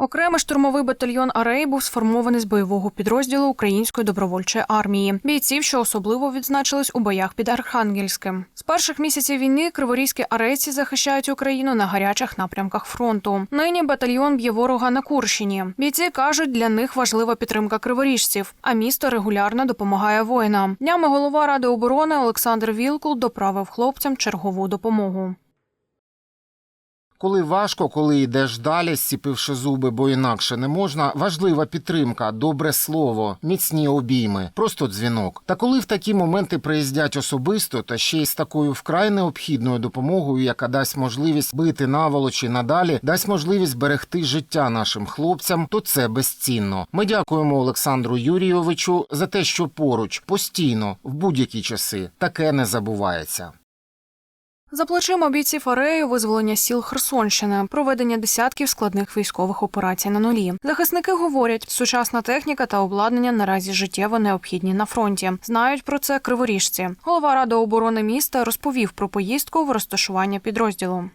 Окремий штурмовий батальйон Арей був сформований з бойового підрозділу Української добровольчої армії. Бійців, що особливо відзначились у боях під Архангельським. З перших місяців війни криворізькі арейці захищають Україну на гарячих напрямках фронту. Нині батальйон б'є ворога на Курщині. Бійці кажуть, для них важлива підтримка криворіжців, а місто регулярно допомагає воїнам. Днями голова ради оборони Олександр Вілкул доправив хлопцям чергову допомогу. Коли важко, коли йдеш далі, зціпивши зуби, бо інакше не можна, важлива підтримка, добре слово, міцні обійми, просто дзвінок. Та коли в такі моменти приїздять особисто, та ще й з такою вкрай необхідною допомогою, яка дасть можливість бити наволочі надалі, дасть можливість берегти життя нашим хлопцям, то це безцінно. Ми дякуємо Олександру Юрійовичу за те, що поруч постійно в будь-які часи таке не забувається. За плечима бійців Арею визволення сіл Херсонщини, проведення десятків складних військових операцій на нулі. Захисники говорять, сучасна техніка та обладнання наразі життєво необхідні на фронті. Знають про це криворіжці. Голова ради оборони міста розповів про поїздку в розташування підрозділу.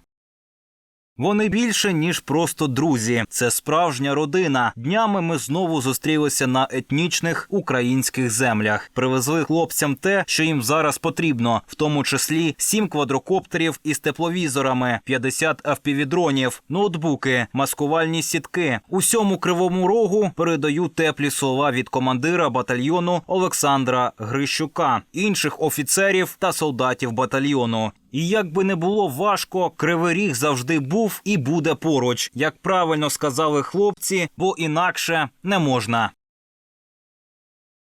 Вони більше ніж просто друзі. Це справжня родина. Днями ми знову зустрілися на етнічних українських землях. Привезли хлопцям те, що їм зараз потрібно, в тому числі сім квадрокоптерів із тепловізорами, 50 авпівідронів, ноутбуки, маскувальні сітки. Усьому кривому рогу передаю теплі слова від командира батальйону Олександра Грищука, інших офіцерів та солдатів батальйону. І як би не було важко, кривий ріг завжди був і буде поруч, як правильно сказали хлопці, бо інакше не можна.